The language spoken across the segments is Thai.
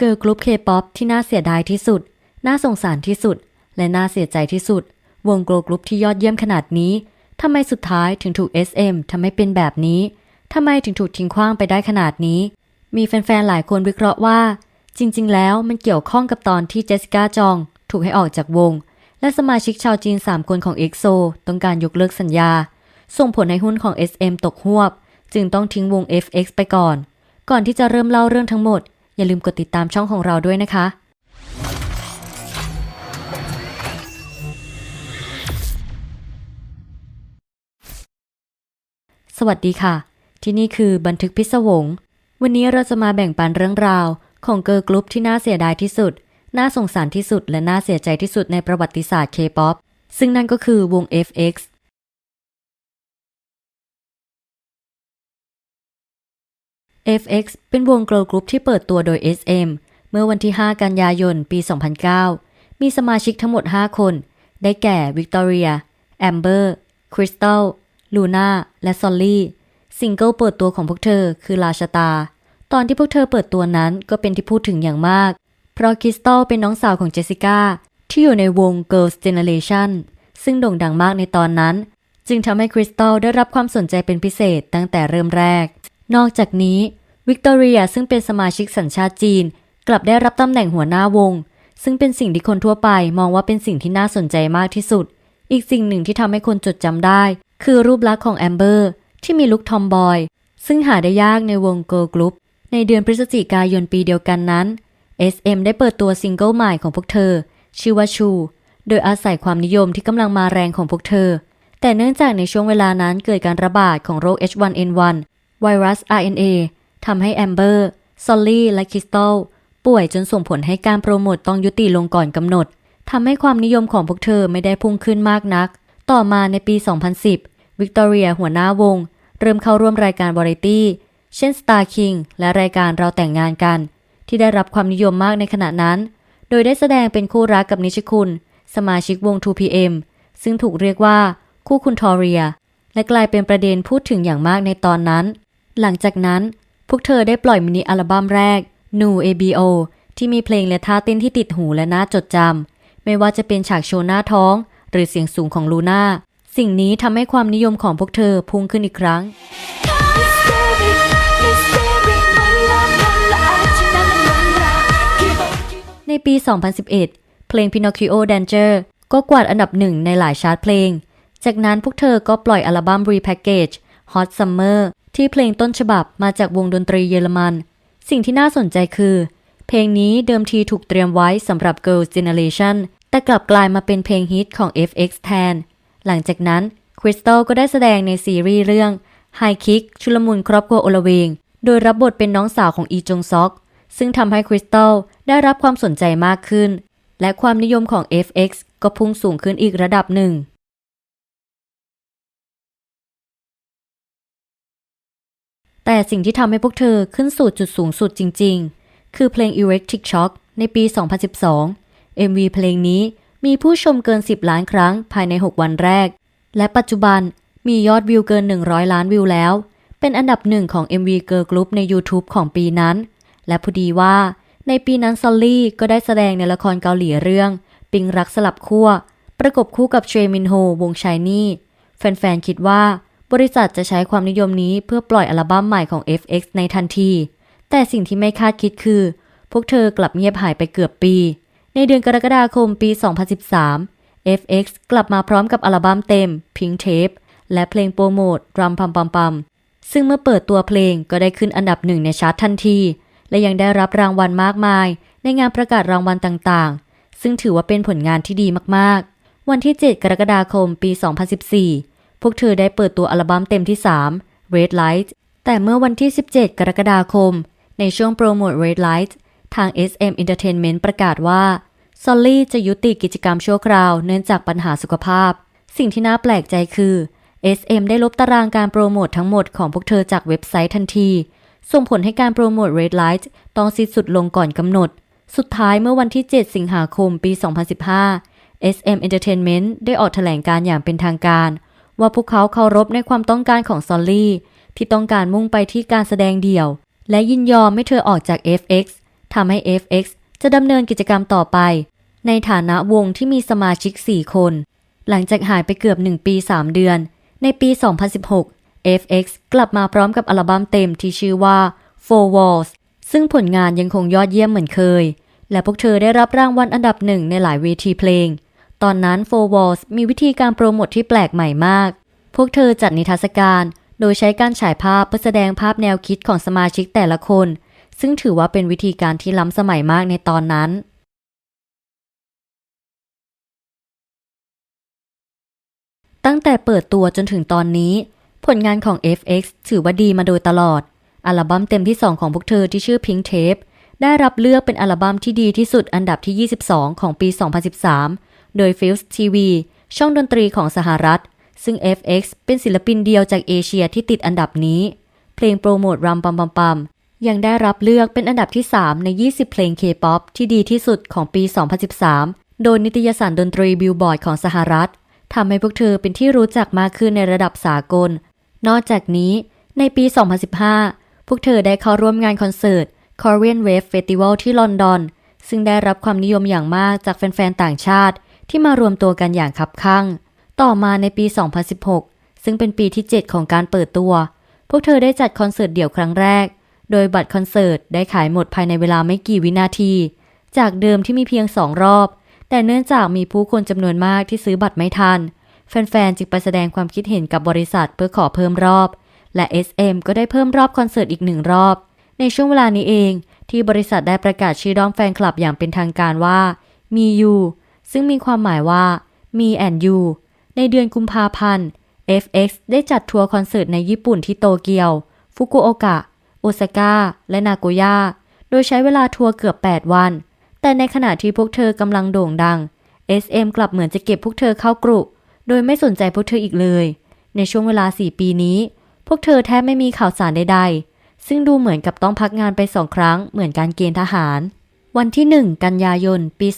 เกิร์ลกรุ๊ปเคป๊อปที่น่าเสียดายที่สุด น่าสงสารที่สุด และน่าเสียใจที่สุด วงโกลกรุ๊ปที่ยอดเยี่ยมขนาดนี้ทำไมสุดท้ายถึงถูก SM ทำให้เป็นแบบนี้ทำไมถึงถูกทิ้งขว้างไปได้ขนาดนี้ มีแฟนๆ หลายคนวิเคราะห์ว่า จริง ๆ แล้วมันเกี่ยวข้องกับตอนที่เจสสิก้าจอง ถูกให้ออกจากวง และสมาชิกชาวจีน 3 คนของ EXO ต้องการยกเลิกสัญญา ส่งผลให้หุ้นของ SM ตกหวบ จึงต้องทิ้งวง FX ไปก่อน ก่อนที่จะเริ่มเล่าเรื่องทั้งหมด อย่าลืมกดติดตามช่องของเราด้วยนะคะสวัสดีค่ะ ที่นี่คือบันทึกพิศวง วันนี้เราจะมาแบ่งปันเรื่องราว ของเกิร์ลกรุ๊ปที่น่าเสียดายที่สุด น่าสงสารที่สุดและน่าเสียใจที่สุดในประวัติศาสตร์ K-POP ซึ่งนั่นก็คือวง FX FX เป็นวงเกิร์ลกรุ๊ปที่เปิดตัวโดย SM เมื่อวันที่ 5 กันยายน ปี 2009 มีสมาชิกทั้งหมด 5 คน ได้แก่วิกตอเรีย แอมเบอร์ คริสตัล ลูน่า และซอลลี่ ซิงเกิลเปิดตัวของพวกเธอคือลาชตา ตอนที่พวกเธอเปิดตัวนั้นก็เป็นที่พูดถึงอย่างมาก เพราะคริสตัลเป็นน้องสาวของเจสสิก้าที่อยู่ในวง Girls' Generation ซึ่งโด่งดังมากในตอนนั้น จึงทำให้คริสตัลได้รับความสนใจเป็นพิเศษตั้งแต่เริ่มแรก นอกจากนี้วิกตอเรียซึ่งเป็นสมาชิกสัญชาติจีน กลับได้รับตำแหน่งหัวหน้าวง ซึ่งเป็นสิ่งที่คนทั่วไปมองว่าเป็นสิ่งที่น่าสนใจมากที่สุด อีกสิ่งหนึ่งที่ทำให้คนจดจำได้ คือรูปลักษณ์ของแอมเบอร์ที่มีลุคทอมบอย ซึ่งหาได้ยากในวงเกิร์ลกรุ๊ปในเดือนพฤศจิกายนปีเดียวกันนั้น SM ได้เปิดตัวซิงเกิลใหม่ของพวกเธอ ชื่อว่าชู โดยอาศัยความนิยมที่กำลังมาแรงของพวกเธอ แต่เนื่องจากในช่วงเวลานั้นเกิดการระบาดของโรค H1N1 ไวรัส RNA ทำให้แอมเบอร์ ซอลลี่ และคริสตัลป่วยจนส่งผลให้การโปรโมตต้องยุติลงก่อนกำหนดทำให้ความนิยมของพวกเธอไม่ได้พุ่งขึ้นมากนัก ต่อมาในปี 2010 วิกตอเรียหัวหน้าวง เริ่มเข้าร่วมรายการวาไรตี้ เช่น Star King และรายการเราแต่งงานกัน ที่ได้รับความนิยมมากในขณะนั้น โดยได้แสดงเป็นคู่รักกับนิชคุณ สมาชิกวง 2PM ซึ่งถูกเรียกว่าคู่คุณทอเรีย และกลายเป็นประเด็นพูดถึงอย่างมากในตอนนั้น หลังจากนั้น พวกเธอได้ปล่อยมินิอัลบั้มแรก New ABO ที่มีเพลงและท่าเต้นที่ติดหูและน่าจดจำไม่ว่าจะเป็นฉากโชว์หน้าท้อง หรือเสียงสูงของลูน่า สิ่งนี้ทำให้ความนิยมของพวกเธอพุ่งขึ้นอีกครั้งในปี 2011 เพลง Pinocchio Danger ก็กวาดอันดับหนึ่งในหลายชาร์ตเพลง จากนั้นพวกเธอก็ปล่อยอัลบั้ม Repackage Hot Summer ที่เพลงต้นฉบับมาจากวงดนตรีเยอรมัน สิ่งที่น่าสนใจคือ เพลงนี้เดิมทีถูกเตรียมไว้สำหรับ Girls' Generation แต่กลับกลายมาเป็นเพลงฮิตของ FX แทน หลังจากนั้นคริสตัลก็ได้แสดงในซีรีส์เรื่อง High Kick ชุลมุนครอบครัวโอลเวง โดยรับบทเป็นน้องสาวของอีจงซอก ซึ่งทำให้คริสตัลได้รับความสนใจมากขึ้น และความนิยมของ FX ก็พุ่งสูงขึ้นอีกระดับหนึ่ง แต่สิ่งที่ทำให้พวกเธอขึ้นสู่จุดสูงสุดจริง ๆ คือเพลง Electric Shock ในปี 2012 MV เพลงนี้มีผู้ชมเกิน 10 ล้านครั้งภายใน 6 วันแรก และปัจจุบันมียอดวิวเกิน 100 ล้านวิวแล้ว เป็นอันดับหนึ่งของ MV Girl Group ใน YouTube ของปีนั้น และพอดีว่า ในปีนั้นซอลลี่ก็ได้แสดงในละครเกาหลีเรื่อง ปิงรักสลับขั้วประกบคู่กับเชมินโฮวงชายนี่ แฟนๆ คิดว่า บริษัทจะใช้ความนิยมนี้เพื่อปล่อยอัลบั้มใหม่ของ FX ในทันที แต่สิ่งที่ไม่คาดคิดคือ พวกเธอกลับเงียบหายไปเกือบปี ในเดือนกรกฎาคมปี 2013 FX กลับมาพร้อมกับอัลบั้มเต็ม Pink Tape และเพลงโปรโมทรัมพัมปัมปัมซึ่งเมื่อเปิดตัวเพลงก็ได้ขึ้นอันดับหนึ่งในชาร์ตทันที และยังได้รับรางวัลมากมาย ในงานประกาศรางวัลต่างๆ ซึ่งถือว่าเป็นผลงานที่ดีมากๆ วันที่ 7 กรกฎาคมปี 2014 พวกเธอได้เปิดตัวอัลบั้มเต็มที่ 3 Red Light แต่เมื่อวันที่ 17 กรกฎาคม ในช่วงโปรโมท Red Light ทาง SM Entertainment ประกาศว่าซอลลี่จะยุติกิจกรรมชั่วคราวเนื่องจากปัญหาสุขภาพ สิ่งที่น่าแปลกใจคือ SM ได้ลบตารางการโปรโมททั้งหมดของพวกเธอจากเว็บไซต์ทันที ส่งผลให้การโปรโมท Red Light ต้องสิ้นสุดลงก่อนกำหนด สุดท้ายเมื่อวันที่ 7 สิงหาคมปี 2015 SM Entertainment ได้ออกแถลงการอย่างเป็นทางการ ว่าพวกเขาเคารพในความต้องการของซอลลี่ ที่ต้องการมุ่งไปที่การแสดงเดี่ยว และยินยอมให้เธอออกจาก FX ทำให้ FX จะดำเนินกิจกรรมต่อไป ในฐานะวงที่มีสมาชิก 4 คน หลังจากหายไปเกือบ 1 ปี 3 เดือน ในปี 2016 FX กลับมาพร้อมกับอัลบั้มเต็มที่ชื่อว่า Four Walls ซึ่งผลงานยังคงยอดเยี่ยมเหมือนเคย และพวกเธอได้รับรางวัลอันดับหนึ่งในหลายเวทีเพลง ตอนนั้น Four Walls มีวิธีการโปรโมทที่แปลกใหม่มาก พวกเธอจัดนิทรรศการ โดยใช้การฉายภาพเพื่อแสดงภาพแนวคิดของสมาชิกแต่ละคน ซึ่งถือว่าเป็นวิธีการที่ล้ำสมัยมากในตอนนั้นตั้งแต่เปิดตัวจนถึงตอนนี้ ผลงานของ FX ถือว่าดีมาโดยตลอด อัลบั้มเต็มที่ 2 ของพวกเธอที่ชื่อ Pink Tape ได้รับเลือกเป็นอัลบั้มที่ดีที่สุดอันดับที่ 22 ของปี 2013 โดย Fuse TV ช่องดนตรีของสหรัฐ ซึ่ง FX เป็นศิลปินเดียวจากเอเชียที่ติดอันดับนี้ เพลงโปรโมทรัมปัมปัมปัมยังได้รับเลือกเป็นอันดับที่ 3 ใน 20 เพลง K-POP ที่ดีที่สุดของปี 2013 โดยนิตยสารดนตรีบิลบอร์ดของสหรัฐทำให้พวกเธอเป็นที่รู้จักมากขึ้นในระดับสากล นอกจากนี้ ในปี 2015 พวกเธอได้เข้าร่วมงานคอนเสิร์ต Korean Wave Festival ที่ลอนดอน ซึ่งได้รับความนิยมอย่างมากจากแฟน ๆ ต่างชาติ ที่มารวมตัวกันอย่างคับคั่ง ต่อมาในปี 2016 ซึ่งเป็นปีที่ 7 ของการเปิดตัว พวกเธอได้จัดคอนเสิร์ตเดี่ยวครั้งแรก โดยบัตรคอนเสิร์ตได้ขายหมดภายในเวลาไม่กี่วินาที จากเดิมที่มีเพียง2รอบ แต่เนื่องจากมีผู้คนจำนวนมากที่ซื้อบัตรไม่ทัน แฟนๆจึงไปแสดงความคิดเห็นกับบริษัทเพื่อขอเพิ่มรอบ และ SM ก็ได้เพิ่มรอบคอนเสิร์ตอีกหนึ่งรอบ ในช่วงเวลานี้เองที่บริษัทได้ประกาศชื่อด้อมแฟนคลับอย่างเป็นทางการว่า มียู ซึ่งมีความหมายว่ามีแอนยูในเดือนกุมภาพันธ์ FX ได้จัดทัวร์คอนเสิร์ตในญี่ปุ่นที่โตเกียว ฟุกุโอกะ โอซาก้า และนาโกย่า โดยใช้เวลาทัวร์เกือบ 8 วัน แต่ในขณะที่พวกเธอกำลังโด่งดัง SM กลับเหมือนจะเก็บพวกเธอเข้ากรุโดยไม่สนใจพวกเธออีกเลย ในช่วงเวลา 4 ปีนี้ พวกเธอแทบไม่มีข่าวสารใดๆ ซึ่งดูเหมือนกับต้องพักงานไปสองครั้งเหมือนการเกณฑ์ทหาร วันที่ 1 กันยายน ปี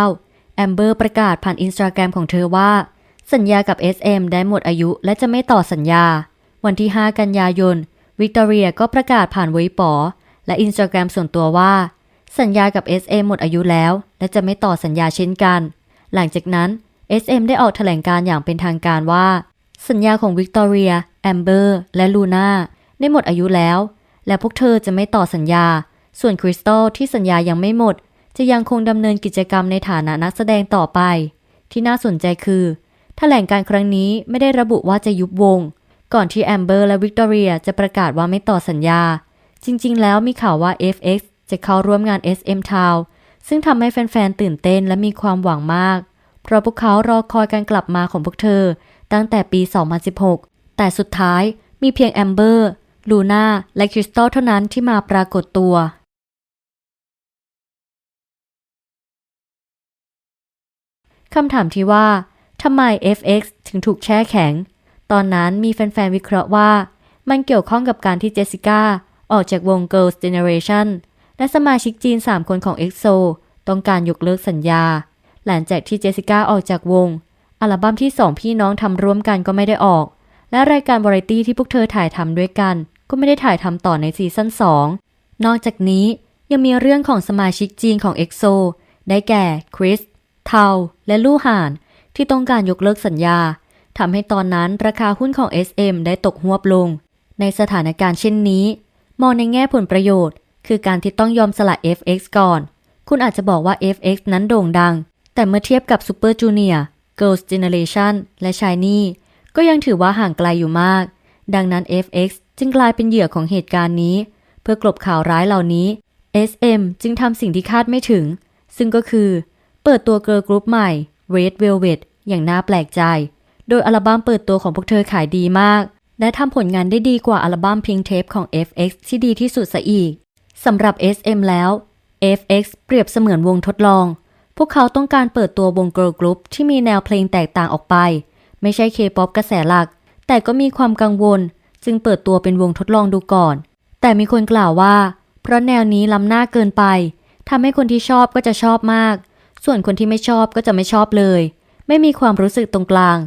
2019 แอมเบอร์ประกาศผ่านอินสตาแกรมของเธอว่า สัญญากับ SM ได้หมดอายุและจะไม่ต่อสัญญา วันที่ 5 กันยายน วิกตอเรียก็ประกาศผ่านเว็บปอ และอินสตาแกรมส่วนตัวว่า สัญญากับ SM หมดอายุแล้ว และจะไม่ต่อสัญญาเช่นกัน หลังจากนั้น SM ได้ออกแถลงการอย่างเป็นทางการว่า สัญญาของวิกตอเรียแอมเบอร์และลูน่าได้หมดอายุแล้ว และพวกเธอจะไม่ต่อสัญญา ส่วนคริสตัลที่สัญญายังไม่หมด จะยังคงดำเนินกิจกรรมในฐานะนักแสดงต่อไป ที่น่าสนใจคือแถลงการครั้งนี้ไม่ได้ระบุว่าจะยุบวง ก่อนที่แอมเบอร์และวิกตอเรียจะประกาศว่าไม่ต่อสัญญา จริง ๆ แล้วมีข่าวว่า FX จะเข้าร่วมงาน SM Town ซึ่งทำให้แฟน ๆ ตื่นเต้นและมีความหวังมาก เพราะพวกเขารอคอยการกลับมาของพวกเธอ ตั้งแต่ปี 2016 แต่สุดท้ายมีเพียงแอมเบอร์ลูน่าและคริสตัลเท่านั้นที่มาปรากฏตัว คำถามที่ว่าทำไม FX ถึงถูกแช่แข็ง ตอนนั้นมีแฟนๆ วิเคราะห์ว่า มันเกี่ยวข้องกับการที่เจสสิก้า ออกจากวง Girls' Generation และสมาชิกจีน 3 คนของ EXO ต้องการยกเลิกสัญญา หลังจากที่เจสสิก้าออกจากวง อัลบั้มที่ 2 พี่น้องทำร่วมกันก็ไม่ได้ออก และรายการวาไรตี้ที่พวกเธอถ่ายทำด้วยกัน ก็ไม่ได้ถ่ายทำต่อในซีซั่น2นอกจากนี้ยังมีเรื่องของสมาชิกจีนของ EXO ได้แก่คริส เทาและลู่ห่าน ที่ต้องการยกเลิกสัญญาทำให้ตอนนั้นราคาหุ้นของ SM ได้ตกหวบลง ในสถานการณ์เช่นนี้ มองในแง่ผลประโยชน์ คือการที่ต้องยอมสละ FX ก่อน คุณอาจจะบอกว่า FX นั้นโด่งดัง แต่เมื่อเทียบกับ Super Junior Girls' Generation และ Shiny ก็ยังถือว่าห่างไกลอยู่มาก ดังนั้น FX จึงกลายเป็นเหยื่อของเหตุการณ์นี้ เพื่อกลบข่าวร้ายเหล่านี้ SM จึงทำสิ่งที่คาดไม่ถึง ซึ่งก็คือ เปิดตัวเกิร์ลกรุ๊ปใหม่ Red Velvet อย่างน่าแปลกใจ โดยอัลบั้มเปิดตัวของพวกเธอขายดีมาก และทำผลงานได้ดีกว่าอัลบั้ม Pink Tape ของ FX ที่ดีที่สุดซะอีกสำหรับ SM แล้ว FX เปรียบเสมือนวงทดลอง พวกเขาต้องการเปิดตัววงเกิร์ลกรุ๊ปที่มีแนวเพลงแตกต่างออกไป ไม่ใช่ K-POP กระแสหลัก แต่ก็มีความกังวล จึงเปิดตัวเป็นวงทดลองดูก่อน แต่มีคนกล่าวว่า เพราะแนวนี้ล้ำหน้าเกินไปทำให้คนที่ชอบก็จะชอบมาก ส่วนคนที่ไม่ชอบก็จะไม่ชอบเลย ไม่มีความรู้สึกตรงกลาง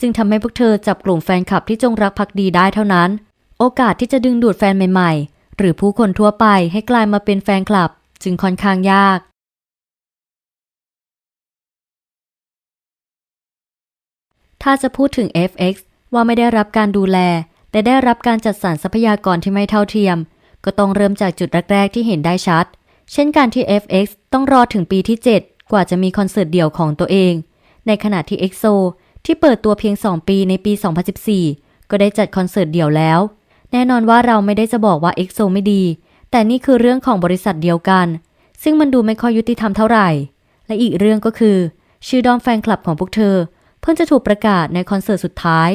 จึงทำให้พวกเธอจับกลุ่มแฟนคลับที่จงรักภักดีได้เท่านั้น โอกาสที่จะดึงดูดแฟนใหม่ๆ หรือผู้คนทั่วไปให้กลายมาเป็นแฟนคลับ จึงค่อนข้างยากถ้าจะพูดถึง FX ว่าไม่ได้รับการดูแล แต่ได้รับการจัดสรรทรัพยากรที่ไม่เท่าเทียม ก็ต้องเริ่มจากจุดแรก ๆ ที่เห็นได้ชัด เช่นการที่ FX ต้องรอถึงปีที่ 7 กว่าจะมีคอนเสิร์ตเดี่ยวของตัวเอง ในขณะที่ EXO ที่เปิดตัวเพียง 2 ปีในปี 2014 ก็ได้จัดคอนเสิร์ตเดี่ยวแล้ว แน่นอนว่าเราไม่ได้จะบอกว่า EXO ไม่ดี แต่นี่คือเรื่องของบริษัทเดียวกัน ซึ่งมันดูไม่ค่อยยุติธรรมเท่าไหร่ และอีกเรื่องก็คือ ชื่อดอมแฟนคลับของพวกเธอ เพิ่งจะถูกประกาศในคอนเสิร์ตสุดท้าย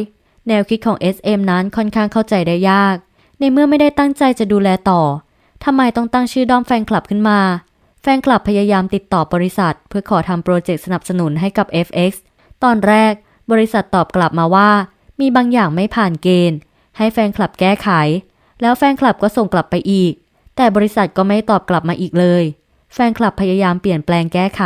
แนวคิดของ SM นั้นค่อนข้างเข้าใจได้ยาก ในเมื่อไม่ได้ตั้งใจจะดูแลต่อทำไมต้องตั้งชื่อดอมแฟนคลับขึ้นมา แฟนคลับพยายามติดต่อบริษัท เพื่อขอทำโปรเจกต์สนับสนุนให้กับ FX ตอนแรก บริษัทตอบกลับมาว่า มีบางอย่างไม่ผ่านเกณฑ์ ให้แฟนคลับแก้ไข แล้วแฟนคลับก็ส่งกลับไปอีก แต่บริษัทก็ไม่ตอบกลับมาอีกเลย แฟนคลับพยายามเปลี่ยนแปลงแก้ไข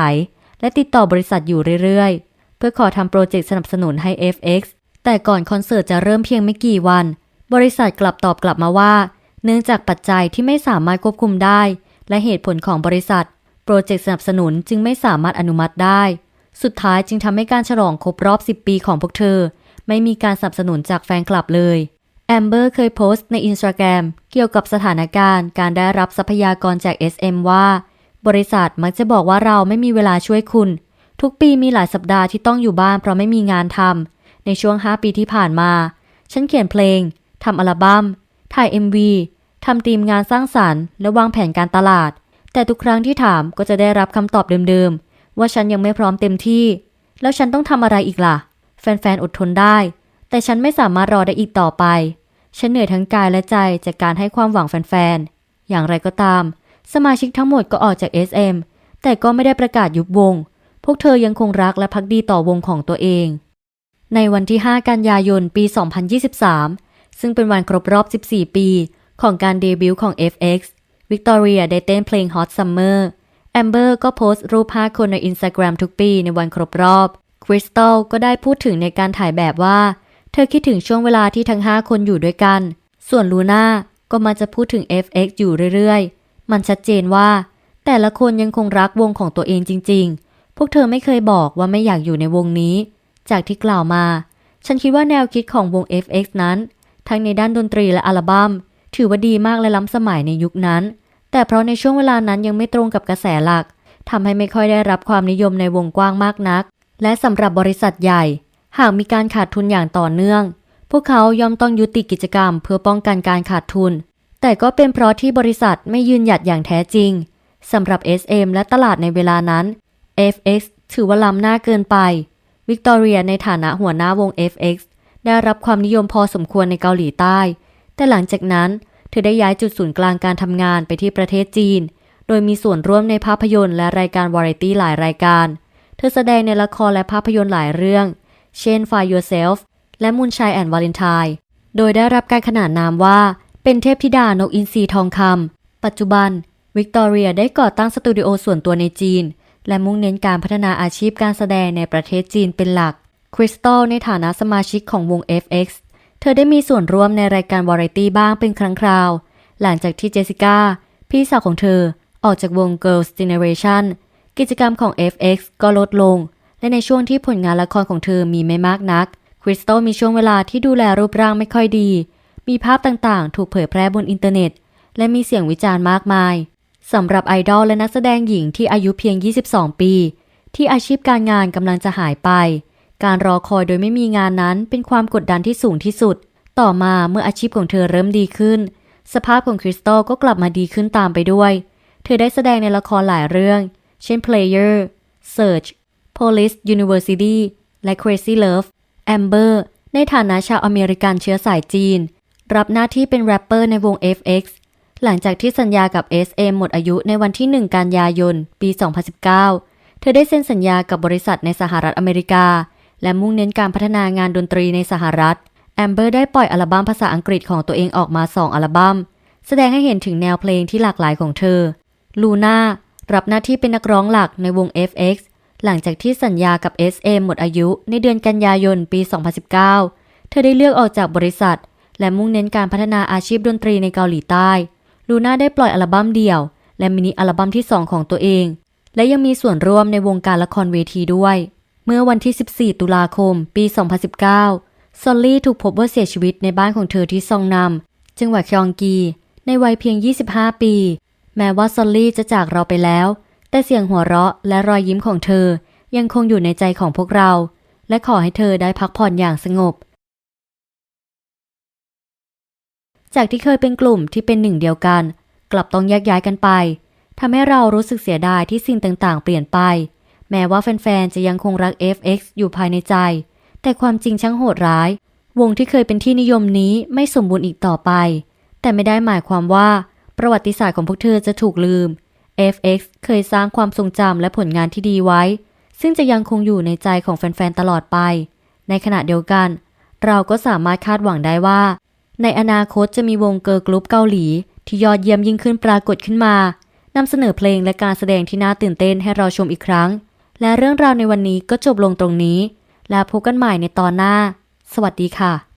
และติดต่อบริษัทอยู่เรื่อยๆ เพื่อขอทำโปรเจกต์สนับสนุนให้ FX แต่ก่อนคอนเสิร์ตจะเริ่มเพียงไม่กี่วัน บริษัทกลับตอบกลับมาว่า เนื่องจากปัจจัยที่ไม่สามารถควบคุมได้ และเหตุผลของบริษัท โปรเจกต์สนับสนุนจึงไม่สามารถอนุมัติได้ สุดท้ายจึงทำให้การฉลองครบรอบ 10 ปีของพวกเธอ ไม่มีการสนับสนุนจากแฟนคลับเลยแอมเบอร์เคยโพสต์ในอินสตาแกรมเกี่ยวกับสถานการณ์ การได้รับทรัพยากรจาก SM ว่า บริษัทมักจะบอกว่าเราไม่มีเวลาช่วยคุณ ทุกปีมีหลายสัปดาห์ที่ต้องอยู่บ้านเพราะไม่มีงานทำในช่วง 5 ปีที่ผ่านมา ฉันเขียนเพลงทำอัลบัม้มถ่าย MV ทำทีมงานสร้างสารรค์และวางแผนการตลาด แต่ทุกครั้งที่ถามก็จะได้รับคำตอบเดิมๆ ว่าฉันยังไม่พร้อมเต็มที่ แล้วฉันต้องทำอะไรอีกล่ะ แฟนๆ อดทนได้ แต่ฉันไม่สามารถรอได้อีกต่อไป ฉันเหนื่อยทั้งกายและใจจากการให้ความหวังแฟนๆ อย่างไรก็ตาม สมาชิกทั้งหมดก็ออกจาก SM แต่ก็ไม่ได้ประกาศยุบวง พวกเธอยังคงรักและพักดีต่อวงของตัวเอง ในวันที่ 5 กันยายน ปี 2023 ซึ่งเป็นวันครบรอบ 14 ปี ของการเดบิวต์ของ FX วิกตอเรียได้เต้นเพลง Hot Summer แอมเบอร์ก็โพสต์รูป5คนใน Instagram ทุกปีในวันครบรอบ คริสตัลก็ได้พูดถึงในการถ่ายแบบว่า เธอคิดถึงช่วงเวลาที่ทั้ง 5 คนอยู่ด้วยกัน ส่วนลูน่าก็มาจะพูดถึง FX อยู่เรื่อยๆ มันชัดเจนว่า แต่ละคนยังคงรักวงของตัวเองจริง ๆ พวกเธอไม่เคยบอกว่าไม่อยากอยู่ในวงนี้ จากที่กล่าวมา ฉันคิดว่าแนวคิดของวง FX นั้น ทั้งในด้านดนตรีและอัลบัม้ม ถือว่าดีมากและล้ำสมัยในยุคนั้น แต่เพราะในช่วงเวลานั้นยังไม่ตรงกับกระแสหลักทำให้ไม่ค่อยได้รับความนิยมในวงกว้างมากนัก และสำหรับบริษัทใหญ่ หากมีการขาดทุนอย่างต่อเนื่อง พวกเขาย่อมต้องยุติกิจกรรม เพื่อป้องกันการขาดทุน แต่ก็เป็นเพราะที่บริษัทไม่ยืนหยัดอย่างแท้จริงสำหรับ SM และตลาดในเวลานั้น FX ถือว่าล้ำหน้าเกินไป วิกตอเรียในฐานะหัวหน้าวง FX ได้รับความนิยมพอสมควรในเกาหลีใต้ แต่หลังจากนั้นเธอได้ย้ายจุดศูนย์กลางการทำงานไปที่ประเทศจีน โดยมีส่วนร่วมในภาพยนตร์และรายการวาไรตี้หลายรายการ เธอแสดงในละครและภาพยนตร์หลายเรื่อง เช่น Find Yourself และ Moonshine and Valentine โดยได้รับการขนานนามว่า เป็นเทพธิดานกอินทรีทองคำปัจจุบันวิกตอเรียได้ก่อตั้งสตูดิโอส่วนตัวในจีน และมุ่งเน้นการพัฒนาอาชีพการแสดงในประเทศจีนเป็นหลัก คริสตัลในฐานะสมาชิกของวง FX เธอได้มีส่วนร่วมในรายการวาไรตี้บ้างเป็นครั้งคราว หลังจากที่เจสสิก้า พี่สาวของเธอออกจากวง Girls' Generation กิจกรรมของ FX ก็ลดลง และในช่วงที่ผลงานละครของเธอมีไม่มากนัก คริสตัลมีช่วงเวลาที่ดูแลรูปร่างไม่ค่อยดี มีภาพต่างๆ ถูกเผยแพร่บนอินเทอร์เน็ต และมีเสียงวิจารณ์มากมายสำหรับไอดอลและนักแสดงหญิงที่อายุเพียง 22 ปี ที่อาชีพการงานกำลังจะหายไป การรอคอยโดยไม่มีงานนั้นเป็นความกดดันที่สูงที่สุด ต่อมาเมื่ออาชีพของเธอเริ่มดีขึ้น สภาพของคริสตัลก็กลับมาดีขึ้นตามไปด้วย เธอได้แสดงในละครหลายเรื่อง เช่น Player Search Police University และ Crazy Love Amber ในฐานะชาวอเมริกันเชื้อสายจีน รับหน้าที่เป็นแรปเปอร์ในวง FX หลังจากที่สัญญากับ SM หมดอายุในวันที่ 1 กันยายน ปี 2019 เธอได้เซ็นสัญญากับบริษัทในสหรัฐอเมริกา และมุ่งเน้นการพัฒนางานดนตรีในสหรัฐ แอมเบอร์ได้ปล่อยอัลบั้มภาษาอังกฤษของตัวเองออกมา 2 อัลบั้ม แสดงให้เห็นถึงแนวเพลงที่หลากหลายของเธอ ลูน่ารับหน้าที่เป็นนักร้องหลักในวง FX หลังจากที่สัญญากับ SM หมดอายุในเดือนกันยายนปี 2019 เธอได้เลือกออกจากบริษัท และมุ่งเน้นการพัฒนาอาชีพดนตรีในเกาหลีใต้ ลูน่าได้ปล่อยอัลบั้มเดี่ยว และมินิอัลบั้มที่ 2 ของตัวเอง และยังมีส่วนร่วมในวงการละครเวทีด้วย เมื่อวันที่ 14 ตุลาคม ปี 2019 ซอลลี่ถูกพบว่าเสียชีวิตในบ้านของเธอที่ซองนำจังหวัดคยองกี ในวัยเพียง 25 ปี แม้ว่าซอลลี่จะจากเราไปแล้ว แต่เสียงหัวเราะและรอยยิ้มของเธอยังคงอยู่ในใจของพวกเรา และขอให้เธอได้พักผ่อนอย่างสงบ จากที่เคยเป็นกลุ่มที่เป็นหนึ่งเดียวกัน กลับต้องแยกย้ายกันไปทำให้เรารู้สึกเสียดายที่สิ่งต่างๆ เปลี่ยนไป แม้ว่าแฟนๆ จะยังคงรัก FX อยู่ภายในใจ แต่ความจริงช่างโหดร้าย วงที่เคยเป็นที่นิยมนี้ไม่สมบูรณ์อีกต่อไป แต่ไม่ได้หมายความว่าประวัติศาสตร์ของพวกเธอจะถูกลืม FX เคยสร้างความทรงจำและผลงานที่ดีไว้ ซึ่งจะยังคงอยู่ในใจของแฟนๆ ตลอดไป ในขณะเดียวกัน เราก็สามารถคาดหวังได้ว่า ในอนาคตจะมีวงเกิร์ลกรุ๊ปเกาหลี ที่ยอดเยี่ยมยิ่งขึ้นปรากฏขึ้นมานำเสนอเพลงและการแสดงที่น่าตื่นเต้นให้เราชมอีกครั้ง และเรื่องราวในวันนี้ก็จบลงตรงนี้ แล้วพบกันใหม่ในตอนหน้า สวัสดีค่ะ